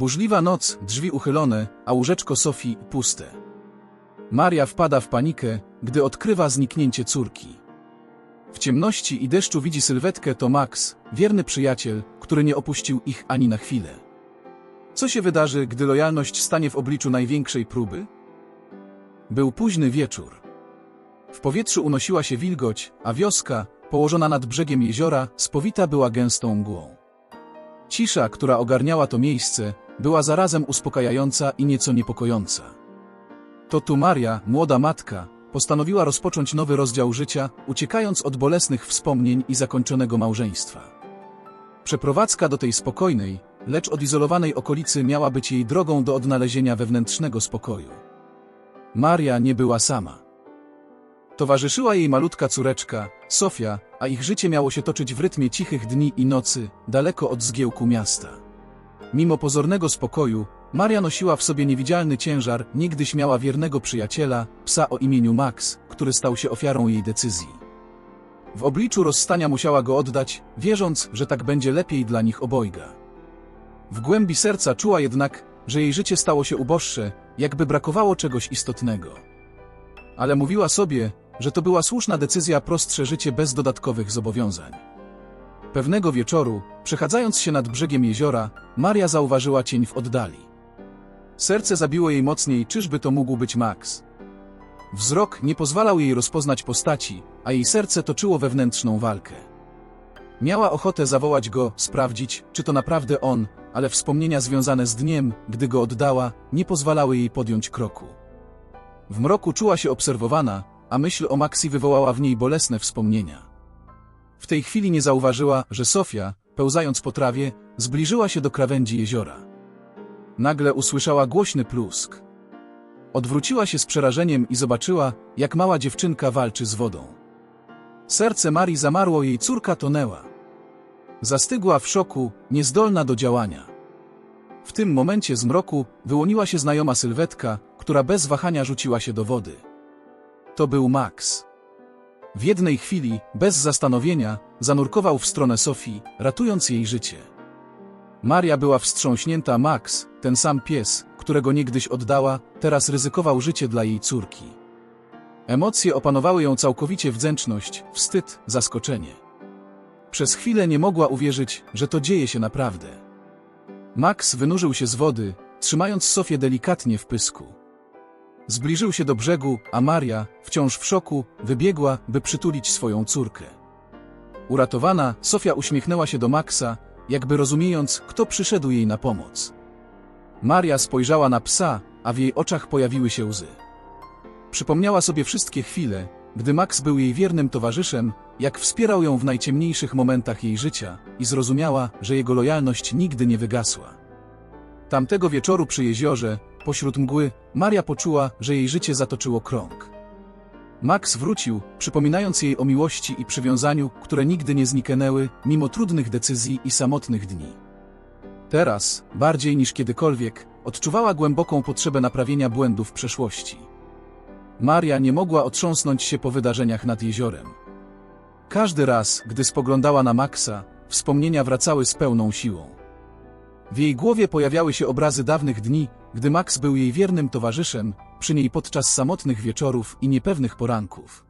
Burzliwa noc, drzwi uchylone, a łóżeczko Sofii puste. Maria wpada w panikę, gdy odkrywa zniknięcie córki. W ciemności i deszczu widzi sylwetkę to Max, wierny przyjaciel, który nie opuścił ich ani na chwilę. Co się wydarzy, gdy lojalność stanie w obliczu największej próby? Był późny wieczór. W powietrzu unosiła się wilgoć, a wioska, położona nad brzegiem jeziora, spowita była gęstą mgłą. Cisza, która ogarniała to miejsce, była zarazem uspokajająca i nieco niepokojąca. To tu Maria, młoda matka, postanowiła rozpocząć nowy rozdział życia, uciekając od bolesnych wspomnień i zakończonego małżeństwa. Przeprowadzka do tej spokojnej, lecz odizolowanej okolicy miała być jej drogą do odnalezienia wewnętrznego spokoju. Maria nie była sama. Towarzyszyła jej malutka córeczka, Sofia, a ich życie miało się toczyć w rytmie cichych dni i nocy, daleko od zgiełku miasta. Mimo pozornego spokoju, Maria nosiła w sobie niewidzialny ciężar, niegdyś miała wiernego przyjaciela, psa o imieniu Max, który stał się ofiarą jej decyzji. W obliczu rozstania musiała go oddać, wierząc, że tak będzie lepiej dla nich obojga. W głębi serca czuła jednak, że jej życie stało się uboższe, jakby brakowało czegoś istotnego. Ale mówiła sobie, że to była słuszna decyzja prostsze życie bez dodatkowych zobowiązań. Pewnego wieczoru, przechadzając się nad brzegiem jeziora, Maria zauważyła cień w oddali. Serce zabiło jej mocniej, czyżby to mógł być Max. Wzrok nie pozwalał jej rozpoznać postaci, a jej serce toczyło wewnętrzną walkę. Miała ochotę zawołać go, sprawdzić, czy to naprawdę on, ale wspomnienia związane z dniem, gdy go oddała, nie pozwalały jej podjąć kroku. W mroku czuła się obserwowana, a myśl o Maxi wywołała w niej bolesne wspomnienia. W tej chwili nie zauważyła, że Sofia, pełzając po trawie, zbliżyła się do krawędzi jeziora. Nagle usłyszała głośny plusk. Odwróciła się z przerażeniem i zobaczyła, jak mała dziewczynka walczy z wodą. Serce Marii zamarło, jej córka tonęła. Zastygła w szoku, niezdolna do działania. W tym momencie z mroku wyłoniła się znajoma sylwetka, która bez wahania rzuciła się do wody. To był Max. W jednej chwili, bez zastanowienia, zanurkował w stronę Sofii, ratując jej życie. Maria była wstrząśnięta, Max, ten sam pies, którego niegdyś oddała, teraz ryzykował życie dla jej córki. Emocje opanowały ją całkowicie wdzięczność, wstyd, zaskoczenie. Przez chwilę nie mogła uwierzyć, że to dzieje się naprawdę. Max wynurzył się z wody, trzymając Sofię delikatnie w pysku. Zbliżył się do brzegu, a Maria, wciąż w szoku, wybiegła, by przytulić swoją córkę. Uratowana, Sofia uśmiechnęła się do Maxa, jakby rozumiejąc, kto przyszedł jej na pomoc. Maria spojrzała na psa, a w jej oczach pojawiły się łzy. Przypomniała sobie wszystkie chwile, gdy Max był jej wiernym towarzyszem, jak wspierał ją w najciemniejszych momentach jej życia i zrozumiała, że jego lojalność nigdy nie wygasła. Tamtego wieczoru przy jeziorze, pośród mgły, Maria poczuła, że jej życie zatoczyło krąg. Max wrócił, przypominając jej o miłości i przywiązaniu, które nigdy nie zniknęły, mimo trudnych decyzji i samotnych dni. Teraz, bardziej niż kiedykolwiek, odczuwała głęboką potrzebę naprawienia błędów przeszłości. Maria nie mogła otrząsnąć się po wydarzeniach nad jeziorem. Każdy raz, gdy spoglądała na Maxa, wspomnienia wracały z pełną siłą. W jej głowie pojawiały się obrazy dawnych dni, gdy Max był jej wiernym towarzyszem, przy niej podczas samotnych wieczorów i niepewnych poranków.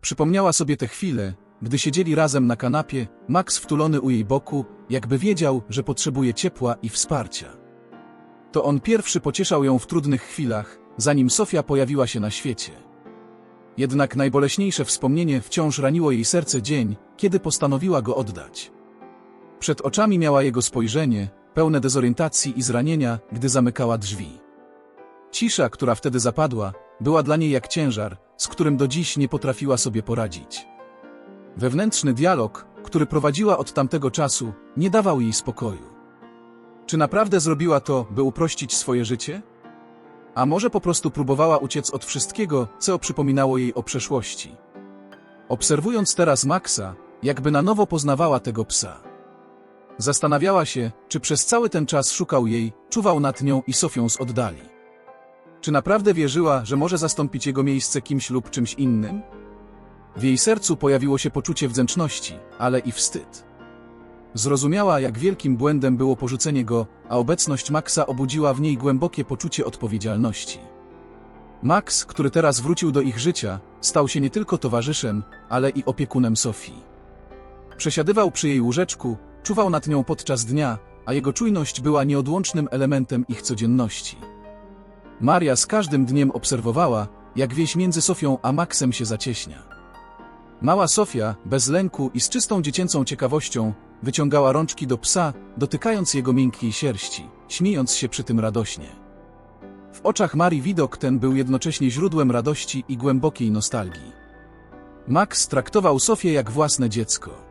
Przypomniała sobie te chwile, gdy siedzieli razem na kanapie, Max wtulony u jej boku, jakby wiedział, że potrzebuje ciepła i wsparcia. To on pierwszy pocieszał ją w trudnych chwilach, zanim Sofia pojawiła się na świecie. Jednak najboleśniejsze wspomnienie wciąż raniło jej serce dzień, kiedy postanowiła go oddać. Przed oczami miała jego spojrzenie, pełne dezorientacji i zranienia, gdy zamykała drzwi. Cisza, która wtedy zapadła, była dla niej jak ciężar, z którym do dziś nie potrafiła sobie poradzić. Wewnętrzny dialog, który prowadziła od tamtego czasu, nie dawał jej spokoju. Czy naprawdę zrobiła to, by uprościć swoje życie? A może po prostu próbowała uciec od wszystkiego, co przypominało jej o przeszłości? Obserwując teraz Maxa, jakby na nowo poznawała tego psa. Zastanawiała się, czy przez cały ten czas szukał jej, czuwał nad nią i Sofią z oddali. Czy naprawdę wierzyła, że może zastąpić jego miejsce kimś lub czymś innym? W jej sercu pojawiło się poczucie wdzięczności, ale i wstyd. Zrozumiała, jak wielkim błędem było porzucenie go, a obecność Maxa obudziła w niej głębokie poczucie odpowiedzialności. Max, który teraz wrócił do ich życia, stał się nie tylko towarzyszem, ale i opiekunem Sofii. Przesiadywał przy jej łóżeczku, czuwał nad nią podczas dnia, a jego czujność była nieodłącznym elementem ich codzienności. Maria z każdym dniem obserwowała, jak wieś między Sofią a Maxem się zacieśnia. Mała Sofia, bez lęku i z czystą dziecięcą ciekawością, wyciągała rączki do psa, dotykając jego miękkiej sierści, śmiejąc się przy tym radośnie. W oczach Marii widok ten był jednocześnie źródłem radości i głębokiej nostalgii. Max traktował Sofię jak własne dziecko.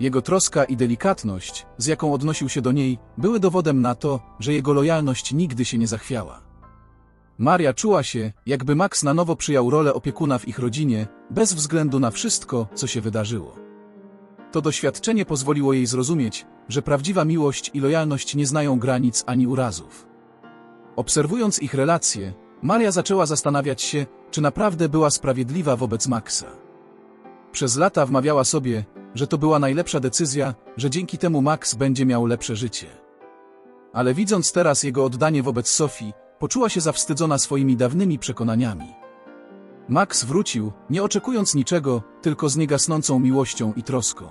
Jego troska i delikatność, z jaką odnosił się do niej, były dowodem na to, że jego lojalność nigdy się nie zachwiała. Maria czuła się, jakby Max na nowo przyjął rolę opiekuna w ich rodzinie, bez względu na wszystko, co się wydarzyło. To doświadczenie pozwoliło jej zrozumieć, że prawdziwa miłość i lojalność nie znają granic ani urazów. Obserwując ich relacje, Maria zaczęła zastanawiać się, czy naprawdę była sprawiedliwa wobec Maxa. Przez lata wmawiała sobie, że to była najlepsza decyzja, że dzięki temu Max będzie miał lepsze życie. Ale widząc teraz jego oddanie wobec Sofii, poczuła się zawstydzona swoimi dawnymi przekonaniami. Max wrócił, nie oczekując niczego, tylko z niegasnącą miłością i troską.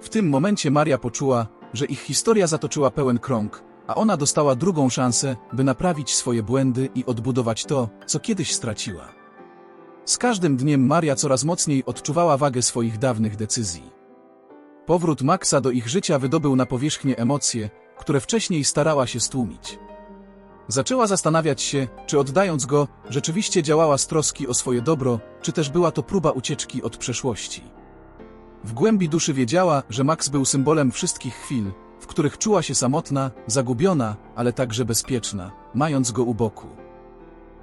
W tym momencie Maria poczuła, że ich historia zatoczyła pełen krąg, a ona dostała drugą szansę, by naprawić swoje błędy i odbudować to, co kiedyś straciła. Z każdym dniem Maria coraz mocniej odczuwała wagę swoich dawnych decyzji. Powrót Maxa do ich życia wydobył na powierzchnię emocje, które wcześniej starała się stłumić. Zaczęła zastanawiać się, czy oddając go, rzeczywiście działała z troski o swoje dobro, czy też była to próba ucieczki od przeszłości. W głębi duszy wiedziała, że Max był symbolem wszystkich chwil, w których czuła się samotna, zagubiona, ale także bezpieczna, mając go u boku.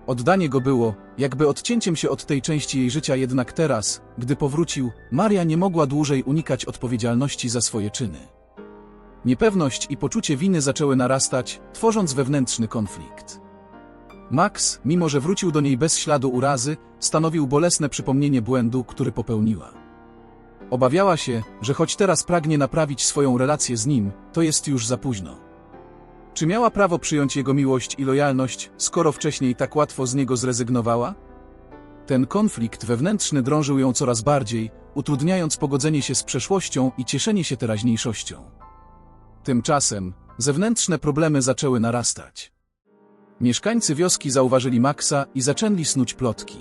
Oddanie go było, jakby odcięciem się od tej części jej życia, jednak teraz, gdy powrócił, Maria nie mogła dłużej unikać odpowiedzialności za swoje czyny. Niepewność i poczucie winy zaczęły narastać, tworząc wewnętrzny konflikt. Max, mimo że wrócił do niej bez śladu urazy, stanowił bolesne przypomnienie błędu, który popełniła. Obawiała się, że choć teraz pragnie naprawić swoją relację z nim, to jest już za późno. Czy miała prawo przyjąć jego miłość i lojalność, skoro wcześniej tak łatwo z niego zrezygnowała? Ten konflikt wewnętrzny drążył ją coraz bardziej, utrudniając pogodzenie się z przeszłością i cieszenie się teraźniejszością. Tymczasem zewnętrzne problemy zaczęły narastać. Mieszkańcy wioski zauważyli Maxa i zaczęli snuć plotki.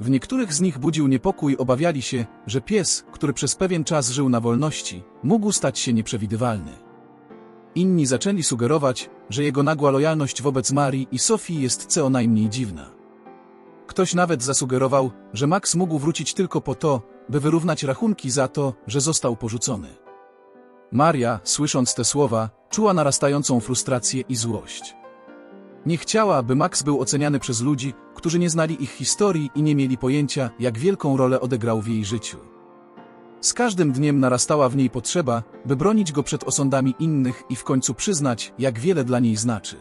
W niektórych z nich budził niepokój, obawiali się, że pies, który przez pewien czas żył na wolności, mógł stać się nieprzewidywalny. Inni zaczęli sugerować, że jego nagła lojalność wobec Marii i Sofii jest co najmniej dziwna. Ktoś nawet zasugerował, że Max mógł wrócić tylko po to, by wyrównać rachunki za to, że został porzucony. Maria, słysząc te słowa, czuła narastającą frustrację i złość. Nie chciała, by Max był oceniany przez ludzi, którzy nie znali ich historii i nie mieli pojęcia, jak wielką rolę odegrał w jej życiu. Z każdym dniem narastała w niej potrzeba, by bronić go przed osądami innych i w końcu przyznać, jak wiele dla niej znaczy.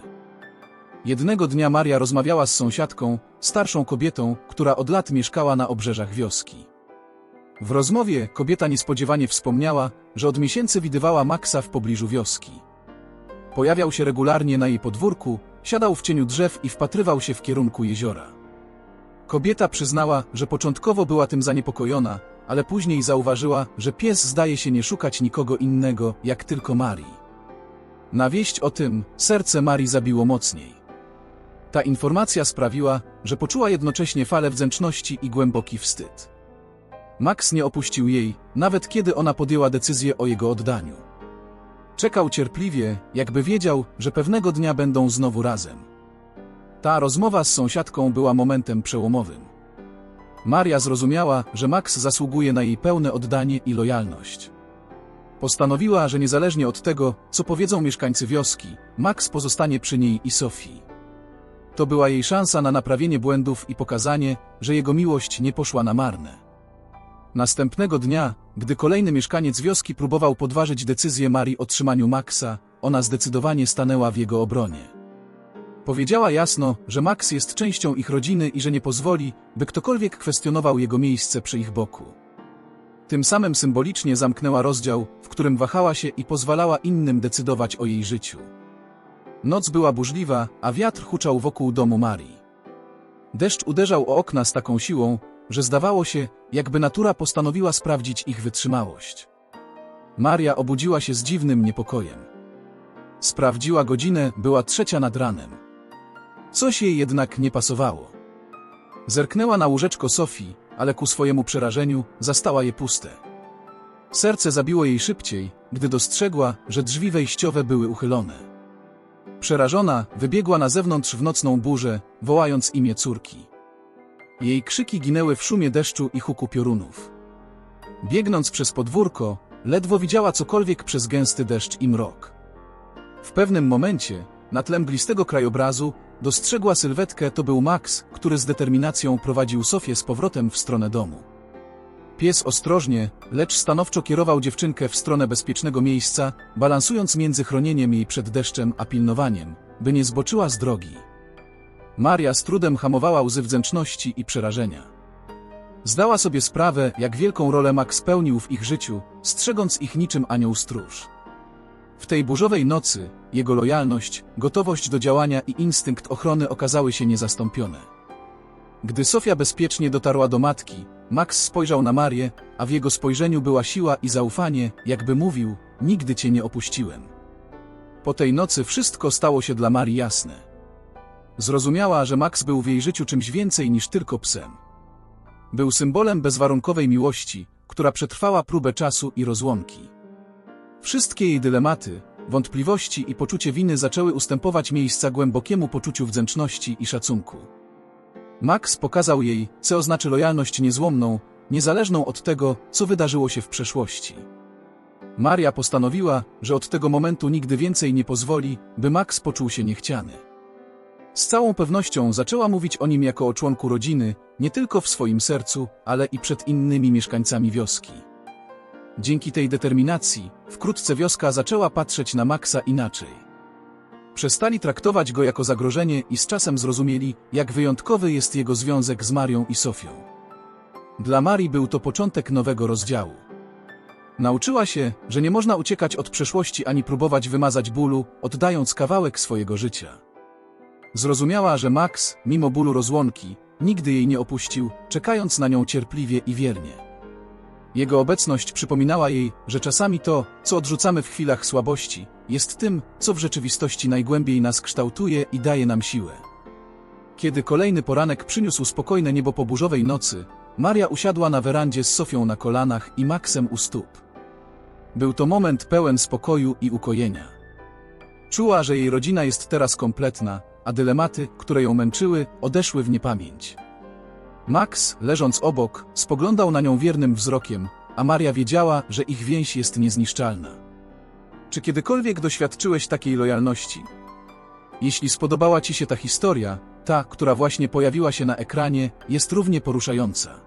Jednego dnia Maria rozmawiała z sąsiadką, starszą kobietą, która od lat mieszkała na obrzeżach wioski. W rozmowie kobieta niespodziewanie wspomniała, że od miesięcy widywała Maxa w pobliżu wioski. Pojawiał się regularnie na jej podwórku, siadał w cieniu drzew i wpatrywał się w kierunku jeziora. Kobieta przyznała, że początkowo była tym zaniepokojona, ale później zauważyła, że pies zdaje się nie szukać nikogo innego, jak tylko Marii. Na wieść o tym serce Marii zabiło mocniej. Ta informacja sprawiła, że poczuła jednocześnie falę wdzięczności i głęboki wstyd. Max nie opuścił jej, nawet kiedy ona podjęła decyzję o jego oddaniu. Czekał cierpliwie, jakby wiedział, że pewnego dnia będą znowu razem. Ta rozmowa z sąsiadką była momentem przełomowym. Maria zrozumiała, że Max zasługuje na jej pełne oddanie i lojalność. Postanowiła, że niezależnie od tego, co powiedzą mieszkańcy wioski, Max pozostanie przy niej i Sofii. To była jej szansa na naprawienie błędów i pokazanie, że jego miłość nie poszła na marne. Następnego dnia, gdy kolejny mieszkaniec wioski próbował podważyć decyzję Marii o trzymaniu Maxa, ona zdecydowanie stanęła w jego obronie. Powiedziała jasno, że Max jest częścią ich rodziny i że nie pozwoli, by ktokolwiek kwestionował jego miejsce przy ich boku. Tym samym symbolicznie zamknęła rozdział, w którym wahała się i pozwalała innym decydować o jej życiu. Noc była burzliwa, a wiatr huczał wokół domu Marii. Deszcz uderzał o okna z taką siłą, że zdawało się, jakby natura postanowiła sprawdzić ich wytrzymałość. Maria obudziła się z dziwnym niepokojem. Sprawdziła godzinę, była trzecia nad ranem. Coś jej jednak nie pasowało. Zerknęła na łóżeczko Sofii, ale ku swojemu przerażeniu zastała je puste. Serce zabiło jej szybciej, gdy dostrzegła, że drzwi wejściowe były uchylone. Przerażona, wybiegła na zewnątrz w nocną burzę, wołając imię córki. Jej krzyki ginęły w szumie deszczu i huku piorunów. Biegnąc przez podwórko, ledwo widziała cokolwiek przez gęsty deszcz i mrok. W pewnym momencie, na tle mglistego krajobrazu, dostrzegła sylwetkę to był Max, który z determinacją prowadził Sofię z powrotem w stronę domu. Pies ostrożnie, lecz stanowczo kierował dziewczynkę w stronę bezpiecznego miejsca, balansując między chronieniem jej przed deszczem a pilnowaniem, by nie zboczyła z drogi. Maria z trudem hamowała łzy wdzięczności i przerażenia. Zdała sobie sprawę, jak wielką rolę Max pełnił w ich życiu, strzegąc ich niczym anioł stróż. W tej burzowej nocy jego lojalność, gotowość do działania i instynkt ochrony okazały się niezastąpione. Gdy Sofia bezpiecznie dotarła do matki, Max spojrzał na Marię, a w jego spojrzeniu była siła i zaufanie, jakby mówił: Nigdy cię nie opuściłem. Po tej nocy wszystko stało się dla Marii jasne. Zrozumiała, że Max był w jej życiu czymś więcej niż tylko psem. Był symbolem bezwarunkowej miłości, która przetrwała próbę czasu i rozłąki. Wszystkie jej dylematy, wątpliwości i poczucie winy zaczęły ustępować miejsca głębokiemu poczuciu wdzięczności i szacunku. Max pokazał jej, co oznacza lojalność niezłomną, niezależną od tego, co wydarzyło się w przeszłości. Maria postanowiła, że od tego momentu nigdy więcej nie pozwoli, by Max poczuł się niechciany. Z całą pewnością zaczęła mówić o nim jako o członku rodziny, nie tylko w swoim sercu, ale i przed innymi mieszkańcami wioski. Dzięki tej determinacji, wkrótce wioska zaczęła patrzeć na Maxa inaczej. Przestali traktować go jako zagrożenie i z czasem zrozumieli, jak wyjątkowy jest jego związek z Marią i Sofią. Dla Marii był to początek nowego rozdziału. Nauczyła się, że nie można uciekać od przeszłości ani próbować wymazać bólu, oddając kawałek swojego życia. Zrozumiała, że Max, mimo bólu rozłąki, nigdy jej nie opuścił, czekając na nią cierpliwie i wiernie. Jego obecność przypominała jej, że czasami to, co odrzucamy w chwilach słabości, jest tym, co w rzeczywistości najgłębiej nas kształtuje i daje nam siłę. Kiedy kolejny poranek przyniósł spokojne niebo po burzowej nocy, Maria usiadła na werandzie z Sofią na kolanach i Maxem u stóp. Był to moment pełen spokoju i ukojenia. Czuła, że jej rodzina jest teraz kompletna, a dylematy, które ją męczyły, odeszły w niepamięć. Max, leżąc obok, spoglądał na nią wiernym wzrokiem, a Maria wiedziała, że ich więź jest niezniszczalna. Czy kiedykolwiek doświadczyłeś takiej lojalności? Jeśli spodobała Ci się ta historia, ta, która właśnie pojawiła się na ekranie, jest równie poruszająca.